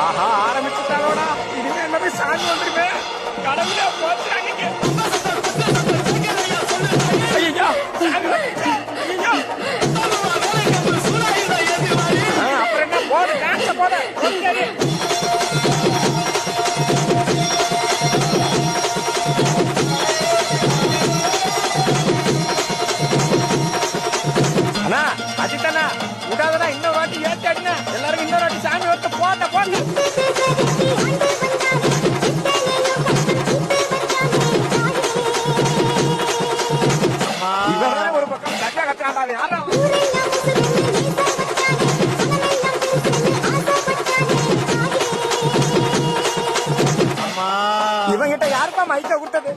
ஆஹா ஆரம்பிச்சுட்டாரோடா இனிமே எல்லாமே சாமி வந்துருமே கடவுளே போச்சுறாங்க ஐயோ அப்புறம் என்ன? போடு டான்ஸ் போடு. ஓகே அண்ணா அஜித்தண்ணா விடாதடா இன்னொரு வாட்டி ஏத்தாடினா அடிங்க எல்லாருக்கும் இன்னொரு வாட்டி இவங்கிட்ட யாருப்பா மைக்க கொடுத்தது?